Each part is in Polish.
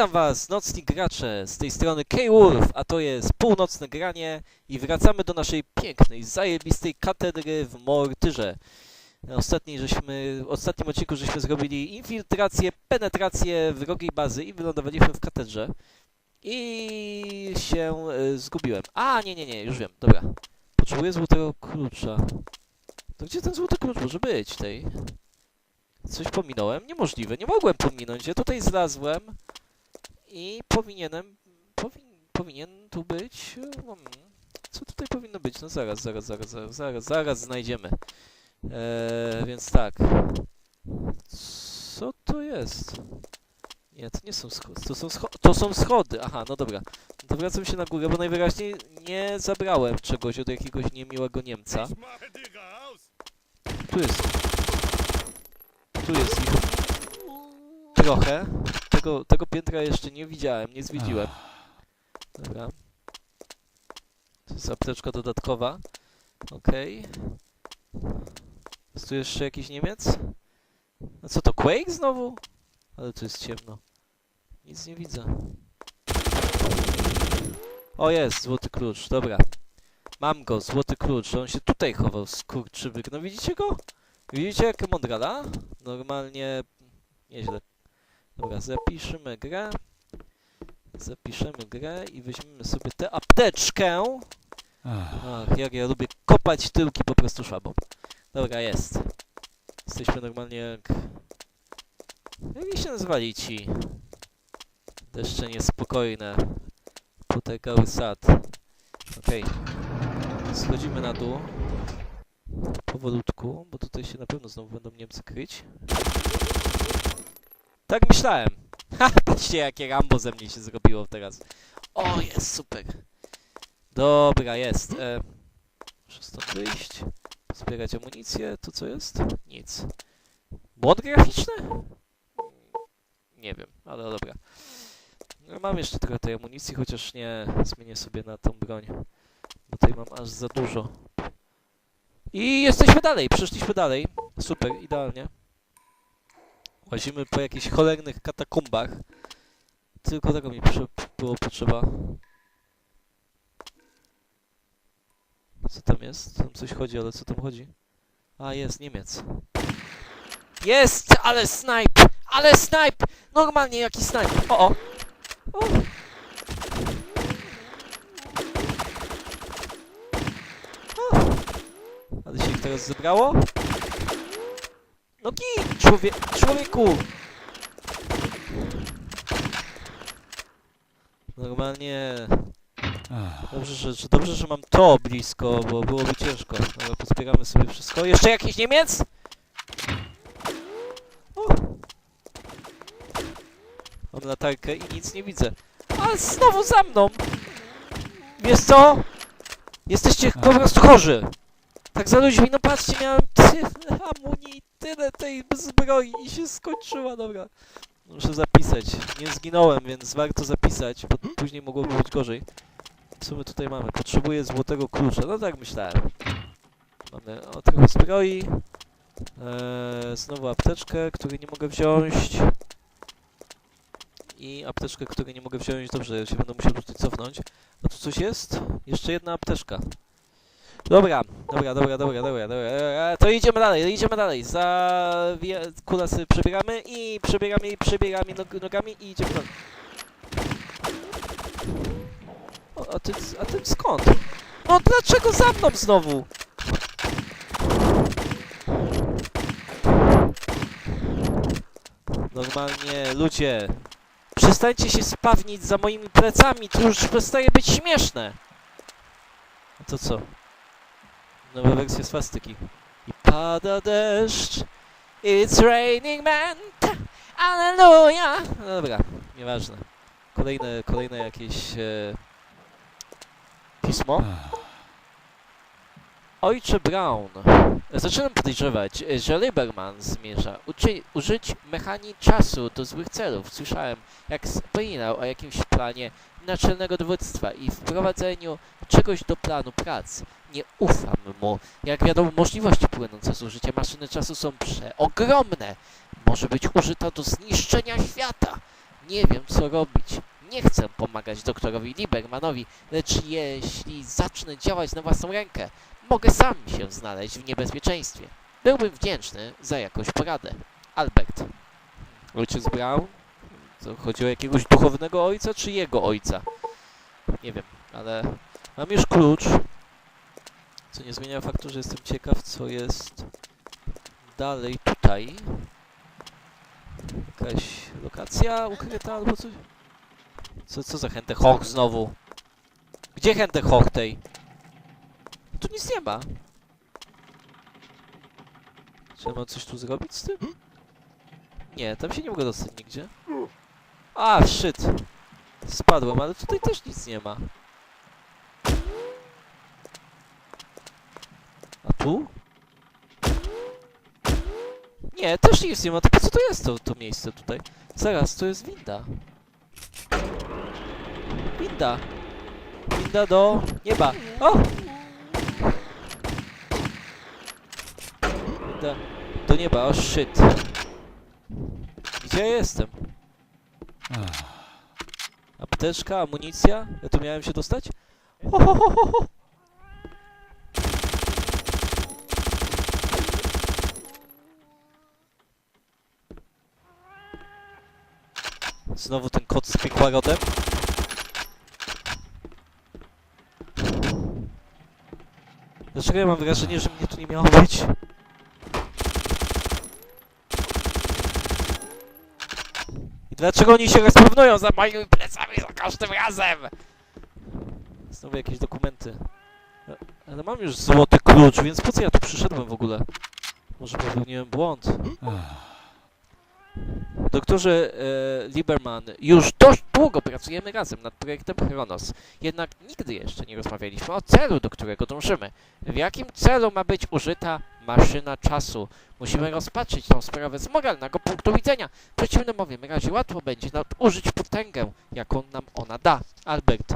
Witam was, nocni gracze, z tej strony K-Wolf, a to jest północne granie i wracamy do naszej pięknej, zajebistej katedry w Mortyrze. Ostatniej żeśmy, w ostatnim odcinku żeśmy zrobili infiltrację, penetrację wrogiej bazy i wylądowaliśmy w katedrze. I się y, zgubiłem. A, nie, nie, nie, już wiem, dobra. Potrzebuję złotego klucza. To gdzie ten złoty klucz może być tej? Coś pominąłem? Niemożliwe, nie mogłem pominąć. Ja tutaj zlazłem i powinienem, powin, powinien tu być, hmm, co tutaj powinno być? No zaraz, zaraz, zaraz, zaraz, zaraz, zaraz znajdziemy. Eee, więc tak. Co to jest? Nie, to nie są schody, to są, scho to są schody, aha, no dobra. To wracam się na górę, bo najwyraźniej nie zabrałem czegoś od jakiegoś niemiłego Niemca. Tu jest. Tu jest ich trochę. Tego, tego piętra jeszcze nie widziałem, nie zwiedziłem. Dobra. To jest apteczka dodatkowa. Okej. Jest tu jeszcze jakiś Niemiec? A co to, Quake znowu? Ale tu jest ciemno. Nic nie widzę. O jest, złoty klucz, dobra. Mam go, złoty klucz. On się tutaj chował, skurczybyk. No widzicie go? Widzicie jak mądrala? Normalnie nieźle. Dobra, zapiszemy grę. Zapiszemy grę i weźmiemy sobie tę apteczkę. Ach, jak ja lubię kopać tyłki po prostu szwabą. Dobra, jest. Jesteśmy normalnie jak... Jak się nazwali ci? Deszcze niespokojne. Potęgały sad. Okej. Schodzimy na dół. Powolutku, bo tutaj się na pewno znowu będą Niemcy kryć. Tak myślałem. Ha, patrzcie jakie Rambo ze mnie się zrobiło teraz. O, jest super. Dobra, jest. E, muszę stąd wyjść. Zbierać amunicję. Tu co jest? Nic. Błąd graficzny? Nie wiem, ale dobra. No, mam jeszcze trochę tej amunicji, chociaż nie zmienię sobie na tą broń. Bo tutaj mam aż za dużo. I jesteśmy dalej, przeszliśmy dalej. Super, idealnie. Łazimy po jakichś cholernych katakumbach. Tylko tego mi było potrzeba. Co tam jest? Tam coś chodzi, ale co tam chodzi? A, jest Niemiec. Jest! Ale snipe! Ale snipe! Normalnie jaki snipe! O, o! o. o. Ale się ich teraz zebrało? No git, człowie człowieku! Normalnie... Dobrze że, że, dobrze, że mam to blisko, bo byłoby ciężko. Dobra, pozbieramy sobie wszystko. Jeszcze jakiś Niemiec? O. Mam latarkę i nic nie widzę. Ale znowu za mną! Wiesz co? Jesteście po prostu chorzy! Tak za ludźmi, no patrzcie, miałem tyle amunii, tyle tej zbroi i się skończyła, dobra. Muszę zapisać. Nie zginąłem, więc warto zapisać, bo później mogłoby być gorzej. Co my tutaj mamy? Potrzebuję złotego klucza. No tak myślałem. Mamy o, trochę zbroi. Eee, znowu apteczkę, której nie mogę wziąć. I apteczkę, której nie mogę wziąć. Dobrze, ja się będę musiał tutaj cofnąć. A tu coś jest? Jeszcze jedna apteczka. Dobra, dobra, dobra, dobra, dobra, dobra. Eee, to idziemy dalej, idziemy dalej. Za kulasy przebieramy i przebieramy i przebieramy nog nogami i idziemy dalej. O, a ty, a ty skąd? No dlaczego za mną znowu? Normalnie, ludzie, przestańcie się spawnić za moimi plecami, to już przestaje być śmieszne. A to co? Nowa wersja swastyki. I pada deszcz, it's raining man, Alleluja! No dobra, nieważne. Kolejne, kolejne jakieś e, pismo. Ojcze Brown, zaczynam podejrzewać, że Lieberman zmierza uczy, użyć mechanii czasu do złych celów. Słyszałem, jak wspominał o jakimś planie naczelnego dowództwa i wprowadzeniu czegoś do planu prac. Nie ufam mu. Jak wiadomo, możliwości płynące z użycia maszyny czasu są przeogromne. Może być użyta do zniszczenia świata. Nie wiem, co robić. Nie chcę pomagać doktorowi Liebermanowi, lecz jeśli zacznę działać na własną rękę, mogę sam się znaleźć w niebezpieczeństwie. Byłbym wdzięczny za jakąś poradę. Albert. Ojciec Brown? To chodzi o jakiegoś duchownego ojca, czy jego ojca? Nie wiem, ale mam już klucz. Co nie zmienia faktu, że jestem ciekaw, co jest dalej tutaj. Jakaś lokacja ukryta albo coś? Co, co za Hente Hoch znowu? Gdzie Hente Hoch tej? Tu nic nie ma. Mam coś tu zrobić z tym? Nie, tam się nie mogę dostać nigdzie. A, shit. Spadłem, ale tutaj też nic nie ma. A tu? Nie, też nic nie ma. Po co to jest to, to miejsce tutaj? Zaraz, to jest winda. Winda. Winda do nieba. O! Winda do nieba. O shit. Gdzie ja jestem? Apteczka, amunicja? Ja tu miałem się dostać? Ho, ho, ho, ho, ho. Znowu ten kot z piekła rodem. Dlaczego ja mam wrażenie, że mnie tu nie miało być? Dlaczego oni się respawnują za moimi plecami za każdym razem? Znowu jakieś dokumenty. E, Ale mam już złoty klucz, więc po co ja tu przyszedłem w ogóle? Może popełniłem błąd. Doktorze e, Lieberman, już dość długo pracujemy razem nad projektem Chronos. Jednak nigdy jeszcze nie rozmawialiśmy o celu, do którego dążymy. W jakim celu ma być użyta maszyna czasu? Musimy rozpatrzyć tą sprawę z moralnego punktu widzenia. W przeciwnym bowiem razie łatwo będzie nadużyć potęgę, jaką nam ona da. Albert.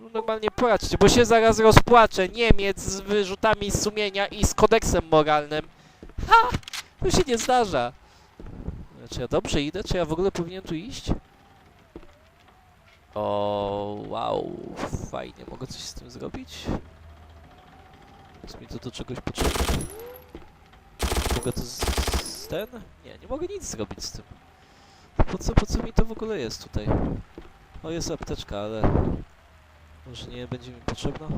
No normalnie płaczcie, bo się zaraz rozpłaczę. Niemiec z wyrzutami sumienia i z kodeksem moralnym. Ha! To się nie zdarza. Czy ja dobrze idę? Czy ja w ogóle powinienem tu iść? O, wow, fajnie. Mogę coś z tym zrobić? Jest mi to do czegoś potrzebne. Mogę to z, z ten? Nie, nie mogę nic zrobić z tym. Po co, po co mi to w ogóle jest tutaj? O, jest apteczka, ale... Może nie będzie mi potrzebna?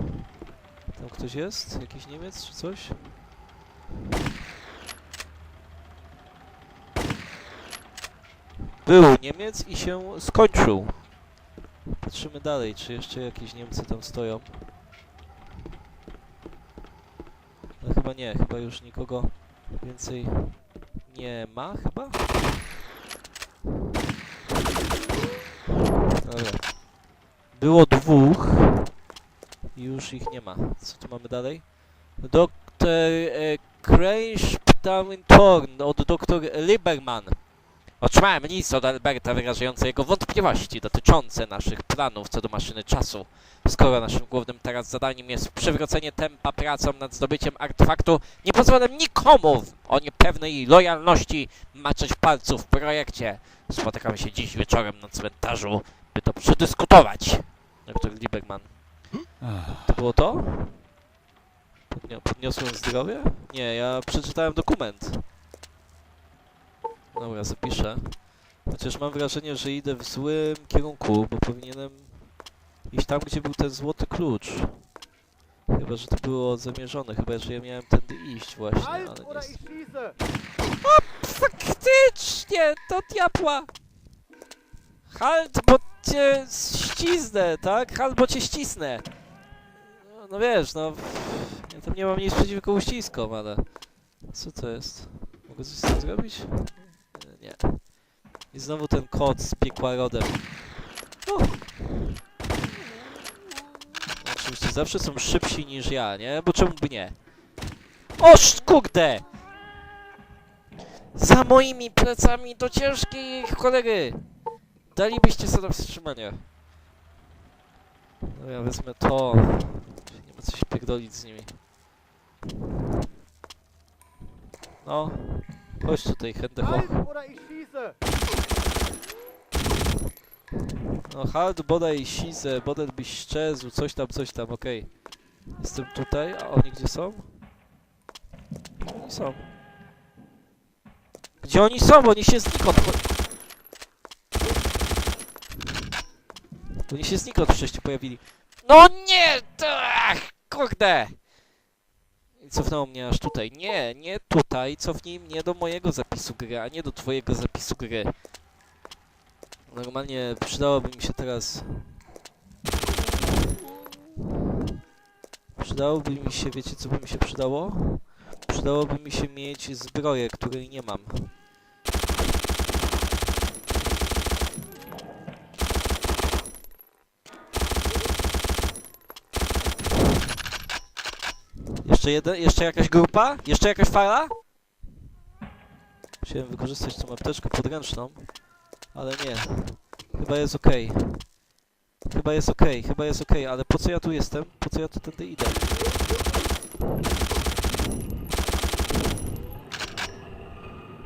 Tam ktoś jest? Jakiś Niemiec czy coś? Był Niemiec i się skończył. Patrzymy dalej, czy jeszcze jakieś Niemcy tam stoją. No chyba nie, chyba już nikogo więcej nie ma, chyba? Dobra. Było dwóch już ich nie ma. Co tu mamy dalej? Doktor e, Cranch Thorn od doktor Lieberman. Otrzymałem list od Alberta wyrażający jego wątpliwości dotyczące naszych planów co do maszyny czasu. Skoro naszym głównym teraz zadaniem jest przywrócenie tempa pracą nad zdobyciem artefaktu, nie pozwolę nikomu o niepewnej lojalności maczać palców w projekcie. Spotykamy się dziś wieczorem na cmentarzu, by to przedyskutować. Doktor Lieberman. To było to? Podnio podniosłem zdrowie? Nie, ja przeczytałem dokument. Dobra, zapiszę. Chociaż mam wrażenie, że idę w złym kierunku, bo powinienem iść tam, gdzie był ten złoty klucz. Chyba, że to było zamierzone, chyba, że ja miałem tędy iść właśnie, ale nie... schieße! Faktycznie, to diabła! Halt, bo cię ściznę, tak? Halt, bo cię ścisnę! No, no wiesz, no... Ja tam nie mam nic przeciwko uściskom, ale... Co to jest? Mogę coś z tym zrobić? Nie. I znowu ten kot z piekła rodem. Oczywiście zawsze są szybsi niż ja, nie? Bo czemu by nie? Oż kurde! Za moimi plecami do ciężkiej cholery! Dalibyście sobie wstrzymanie. No ja wezmę to. Nie ma co się pierdolić z nimi. No. Chodź tutaj, chętę hoch. Halt! No hard bodaj size, bodaj byś szczezł, coś tam, coś tam, okej. Jestem tutaj, a oni gdzie są? Oni są? Gdzie oni są? Oni się znikąd... po- Oni się znikąd wcześniej pojawili. No nie! Ach, kurde! Cofnęło mnie aż tutaj. Nie, nie tutaj. Cofnij mnie do mojego zapisu gry, a nie do twojego zapisu gry. Normalnie przydałoby mi się teraz... Przydałoby mi się, wiecie co by mi się przydało? Przydałoby mi się mieć zbroję, której nie mam. Jeszcze jeden, jeszcze jakaś grupa? Jeszcze jakaś fala? Chciałem wykorzystać tą apteczkę podręczną, ale nie. Chyba jest okej. Chyba jest okej, chyba jest okej, ale po co ja tu jestem? Po co ja tu tędy idę?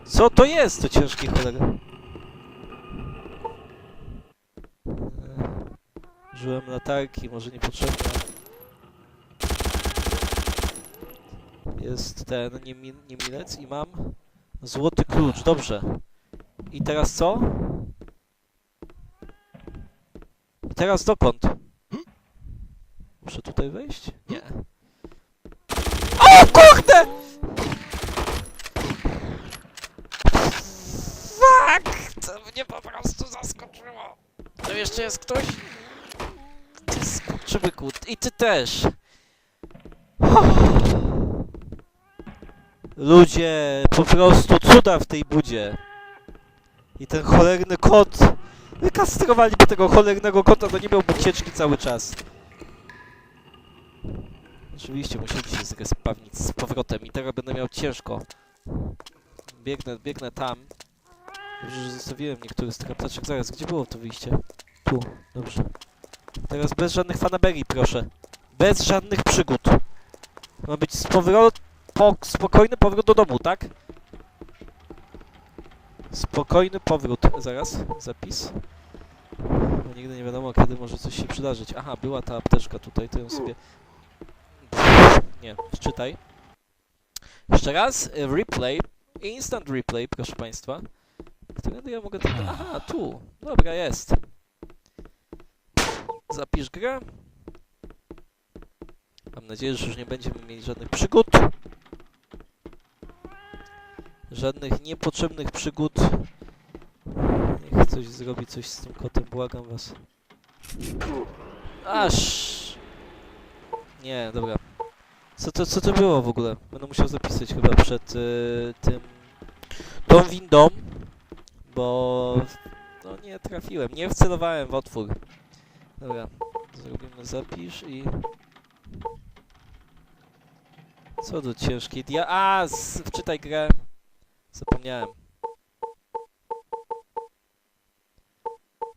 Co to jest, to ciężkie cholera? Eee, Użyłem latarki, może niepotrzebnie. Jest ten niemi niemilec i mam złoty klucz, dobrze. I teraz co? I teraz dokąd? Muszę tutaj wejść? Nie. O kurde! Fuck! To mnie po prostu zaskoczyło. To jeszcze jest ktoś? Ty skurczybyku. I ty też. Ludzie, po prostu cuda w tej budzie. I ten cholerny kot. Wykastrowaliby tego cholernego kota, to nie miałby cieczki cały czas. Oczywiście musieli się zrespawnić z powrotem i teraz będę miał ciężko. Biegnę, biegnę tam. Dobrze, że zostawiłem niektóre z tych apteczek. Zaraz, gdzie było to wyjście? Tu, dobrze. Teraz bez żadnych fanaberii, proszę. Bez żadnych przygód. Ma być z powrotem po, spokojny powrót do domu, tak? Spokojny powrót. Zaraz, zapis. Bo nigdy nie wiadomo, kiedy może coś się przydarzyć. Aha, była ta apteczka tutaj, to ją sobie... Nie, wczytaj. Jeszcze raz, y, replay, instant replay, proszę państwa. Którędy ja mogę... Aha, tu. Dobra, jest. Zapisz grę. Mam nadzieję, że już nie będziemy mieli żadnych przygód. Żadnych niepotrzebnych przygód. Niech coś zrobi coś z tym kotem, błagam was. Aż! Nie, dobra. Co to, co to było w ogóle? Będę musiał zapisać chyba przed y, tym... tą windą, bo... no nie trafiłem, nie wcelowałem w otwór. Dobra, zrobimy zapisz i... Co to ciężki dia... A, wczytaj grę. Zapomniałem.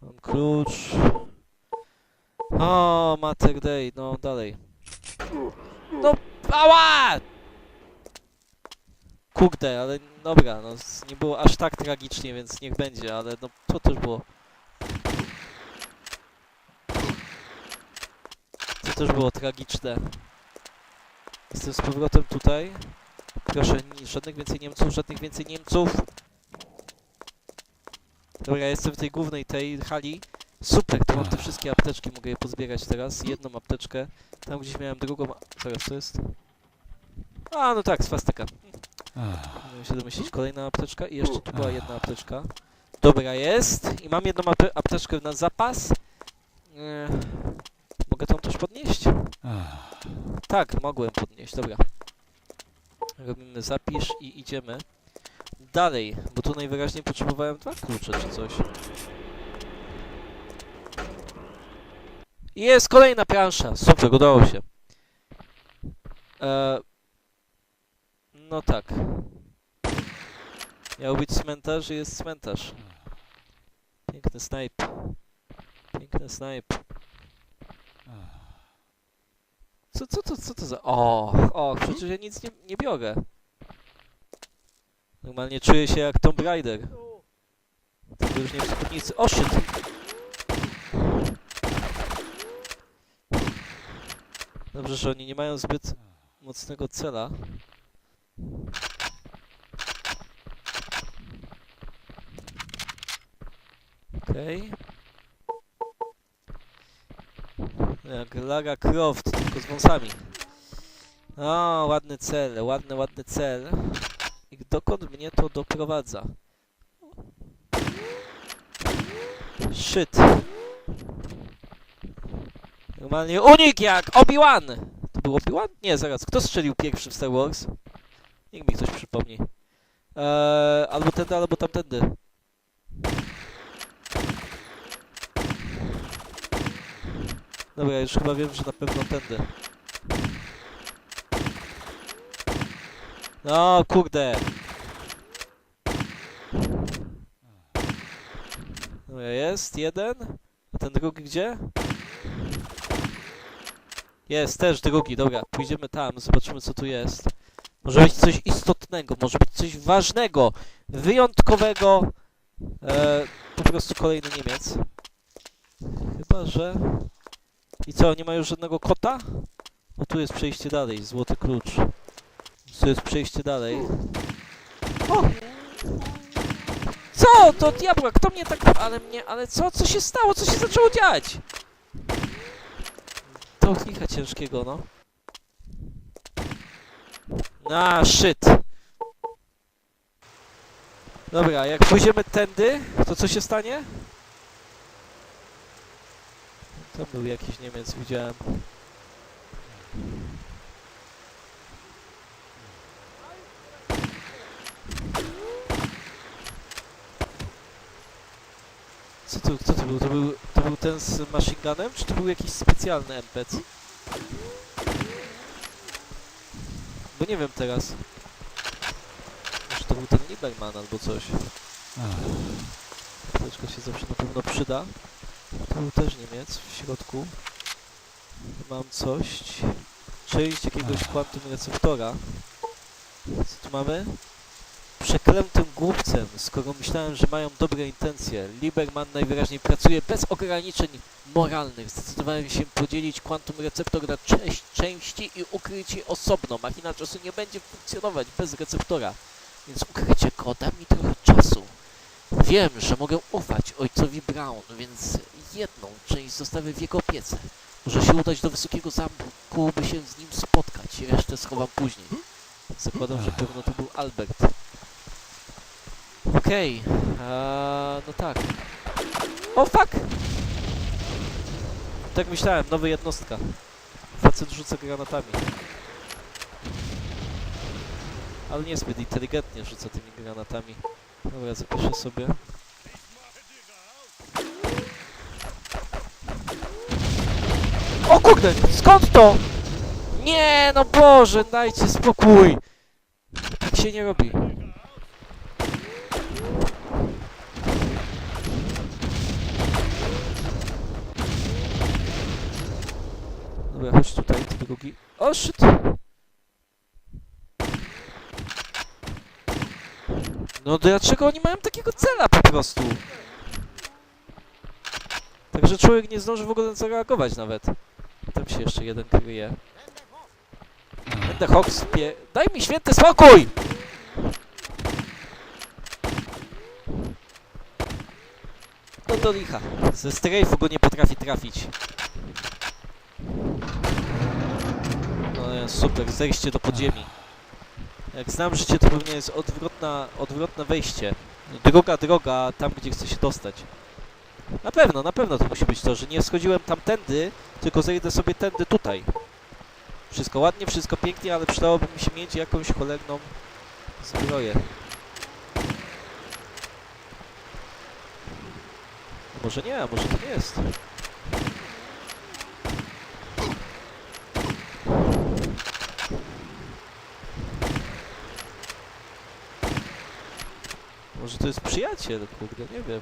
Mam klucz. O, Mater Day, no dalej. No, ała! Kurde, ale dobra, no nie było aż tak tragicznie, więc niech będzie, ale no to też było. To też było tragiczne. Jestem z powrotem tutaj. Proszę, żadnych więcej Niemców, żadnych więcej Niemców. Dobra, ja jestem w tej głównej tej hali. Super, to mam te wszystkie apteczki, mogę je pozbierać teraz. Jedną apteczkę. Tam gdzieś miałem drugą... Zaraz, co jest? A, no tak, swastyka. Mogę się domyślić, kolejna apteczka i jeszcze tu była jedna apteczka. Dobra, jest. I mam jedną ape- apteczkę na zapas. Eee, mogę tą też podnieść? Tak, mogłem podnieść, dobra. Robimy zapisz i idziemy dalej, bo tu najwyraźniej potrzebowałem dwa klucze czy coś. Jest kolejna plansza, super, udało się. E, no tak. Miał być cmentarz i jest cmentarz. Piękny snipe. Piękny snipe. Co, co, co, co to za... O, o, przecież ja nic nie, nie biorę. Normalnie czuję się jak Tomb Raider. To już nie w spódnicy. O, shit! Dobrze, że oni nie mają zbyt mocnego cela. Okej. Okay. Jak Lara Croft z wąsami. O, ładny cel, ładny, ładny cel. I dokąd mnie to doprowadza? Shit. Normalnie unik jak Obi-Wan! To był Obi-Wan? Nie, zaraz. Kto strzelił pierwszy w Star Wars? Niech mi ktoś przypomni. Eee, albo tędy, albo tamtędy. Dobra, już chyba wiem, że na pewno tędy. No, kurde. Dobra, jest jeden. A ten drugi gdzie? Jest, też drugi, dobra. Pójdziemy tam, zobaczymy co tu jest. Może być coś istotnego, może być coś ważnego, wyjątkowego. E, po prostu kolejny Niemiec. Chyba, że... I co, nie ma już żadnego kota? O, tu jest przejście dalej, złoty klucz. Tu jest przejście dalej. O! Co? To diabła, kto mnie tak... Ale mnie... Ale co? Co się stało? Co się zaczęło dziać? To klicha ciężkiego, no. A, shit. Dobra, jak pójdziemy tędy, to co się stanie? Tam był jakiś Niemiec, widziałem. Co to, co to był? To był, to był ten z machine gunem, czy to był jakiś specjalny NPC? Bo nie wiem teraz. Może to był ten Lieberman albo coś. Apteczka się zawsze na pewno przyda. Tu był też Niemiec w środku. Mam coś. Część jakiegoś quantum receptora. Co tu mamy? Przeklętym głupcem, skoro myślałem, że mają dobre intencje. Lieberman najwyraźniej pracuje bez ograniczeń moralnych. Zdecydowałem się podzielić quantum receptor na część, części i ukryć je osobno. Machina czasu nie będzie funkcjonować bez receptora. Więc ukrycie go da mi trochę czasu. Wiem, że mogę ufać ojcowi Brown, więc jedną część zostawię w jego opiece. Może się udać do wysokiego zamku, by się z nim spotkać. Resztę schowam później. Zakładam, że pewno to był Albert. Okej, eee, no tak. O fuck! Tak myślałem, nowa jednostka. Facet rzuca granatami. Ale niezbyt inteligentnie rzuca tymi granatami. Dobra, zapiszę sobie. O kurde, skąd to? Nie, no Boże, dajcie spokój. Tak się nie robi. Dobra, chodź tutaj, ty drugi. O, shit! No dlaczego oni mają takiego cela po prostu? Także człowiek nie zdąży w ogóle zareagować nawet. Tam się jeszcze jeden kryje. Będę Hawks pie... Daj mi święty spokój! No do licha. Ze strajfu go nie potrafi trafić. No super, zejście do podziemi. Jak znam życie, to pewnie jest odwrotna, odwrotne wejście. Druga droga tam, gdzie chcę się dostać. Na pewno, na pewno to musi być to, że nie schodziłem tamtędy, tylko zejdę sobie tędy tutaj. Wszystko ładnie, wszystko pięknie, ale przydałoby mi się mieć jakąś cholerną zbroję. Może nie, a może to nie jest. Może to jest przyjaciel, kurde, nie wiem.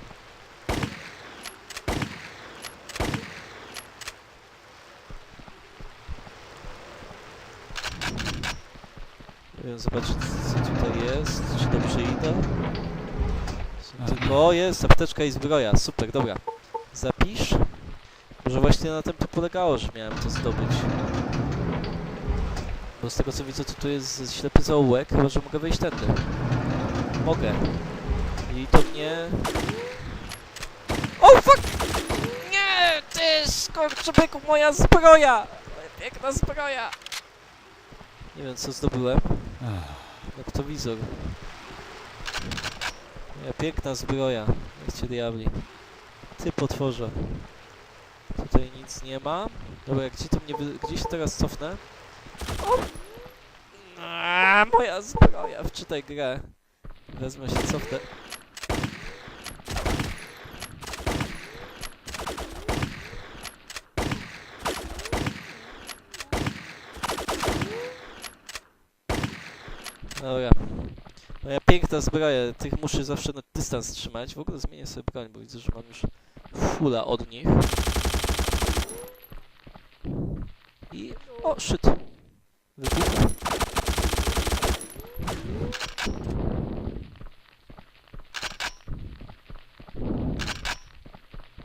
Nie wiem, zobaczyć co tutaj jest, czy dobrze idę. Tylko- O, jest apteczka i zbroja, super, dobra. Zapisz. Może właśnie na tym to polegało, że miałem to zdobyć. Bo z tego co widzę, to tu jest ślepy zaułek, chyba że mogę wejść tędy. Mogę. I to mnie... O fuck! Nie! Ty skurczybyku, moja zbroja! Piękna zbroja! Nie wiem co zdobyłem. Noktowizor. Moja piękna zbroja. Niech cię diabli. Ty potworze. Tutaj nic nie ma. Dobra, gdzie to mnie wy... Gdzie się teraz cofnę? O! Aaaa, moja zbroja! Wczytaj grę. Wezmę się, cofnę. Dobra. Moja piękna zbroja. Tych muszę zawsze na dystans trzymać. W ogóle zmienię sobie broń, bo widzę, że mam już fula od nich. I... O, shit. Wybuch.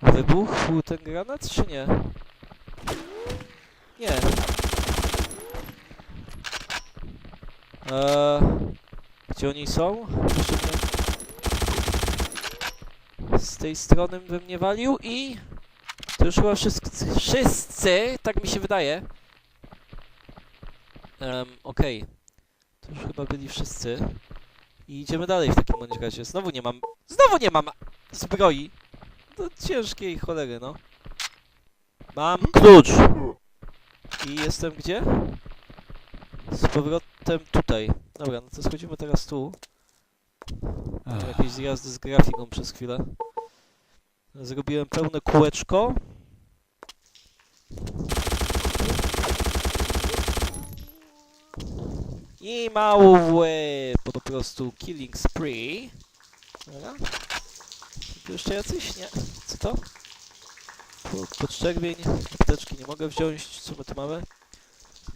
Wybuchł ten granat, czy nie? Nie. Eee, gdzie oni są? Z tej strony bym mnie walił i... To już chyba wszyscy, wszyscy, tak mi się wydaje. Um, okej. To już chyba byli wszyscy. I idziemy dalej w takim bądź razie. Znowu nie mam... Znowu nie mam zbroi! To ciężkiej cholery, no. Mam klucz! I jestem gdzie? Z powrotem tutaj. Dobra, no to schodzimy teraz tu. Mam jakieś zjazdy z grafiką przez chwilę. Zrobiłem pełne kółeczko. I mały po prostu killing spree. Dobra. Tu jeszcze jacyś? Nie. Co to? Po- Podczerwień, apteczki nie mogę wziąć. Co my tu mamy?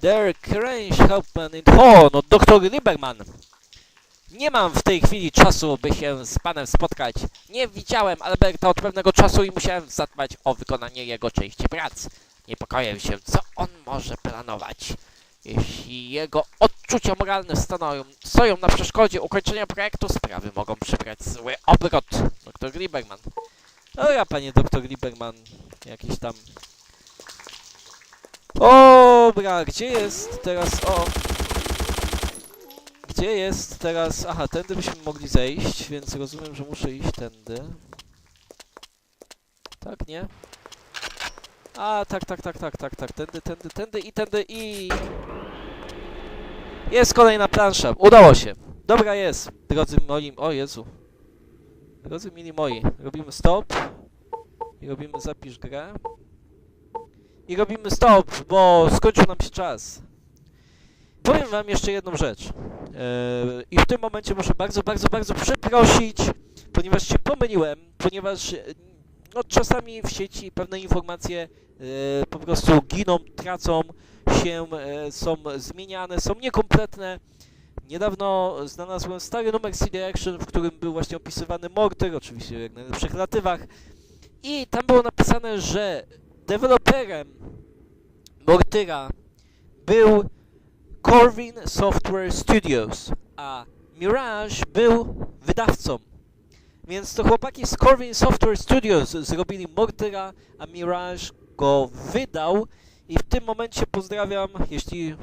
Derek Range Helpman in... O, no doktor Lieberman! Nie mam w tej chwili czasu, by się z panem spotkać. Nie widziałem Alberta od pewnego czasu i musiałem zadbać o wykonanie jego części prac. Niepokoję się, co on może planować. Jeśli jego odczucia moralne stanoją, stoją na przeszkodzie ukończenia projektu, sprawy mogą przybrać zły obrót. Doktor Lieberman. Dobra, panie doktor Lieberman. Jakiś tam... Dobra, gdzie jest teraz... O! Gdzie jest teraz... Aha, tędy byśmy mogli zejść, więc rozumiem, że muszę iść tędy. Tak, nie? A, tak, tak, tak, tak, tak, tak. Tędy, tędy, tędy i tędy i... Jest kolejna plansza. Udało się. Dobra jest, drodzy moi... O Jezu. Drodzy mili moi, robimy stop. I robimy zapisz grę. I robimy stop, bo skończył nam się czas. Powiem wam jeszcze jedną rzecz. Eee, I w tym momencie muszę bardzo, bardzo, bardzo przeprosić, ponieważ się pomyliłem, ponieważ e, no, czasami w sieci pewne informacje e, po prostu giną, tracą się, e, są zmieniane, są niekompletne. Niedawno znalazłem stary numer CD Action, w którym był właśnie opisywany Mortyr, oczywiście jak na najlepszych latywach. I tam było napisane, że deweloperem Mortyra był Corvin Software Studios, a Mirage był wydawcą. Więc to chłopaki z Corvin Software Studios zrobili Mortyra, a Mirage go wydał. I w tym momencie pozdrawiam, jeśli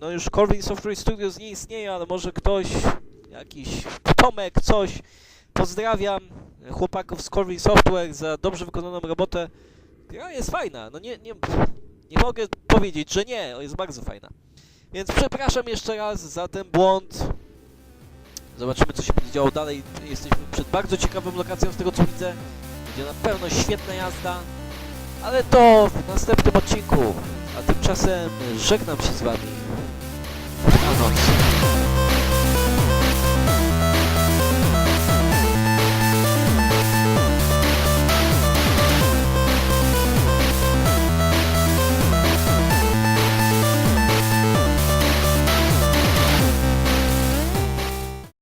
no już Corvin Software Studios nie istnieje, ale może ktoś, jakiś Tomek, coś. Pozdrawiam chłopaków z Corvin Software za dobrze wykonaną robotę. Gra jest fajna, no nie, nie, nie mogę powiedzieć, że nie, jest bardzo fajna. Więc przepraszam jeszcze raz za ten błąd. Zobaczymy, co się będzie działo dalej. Jesteśmy przed bardzo ciekawą lokacją, z tego co widzę. Będzie na pewno świetna jazda. Ale to w następnym odcinku. A tymczasem żegnam się z wami. Dobranoc.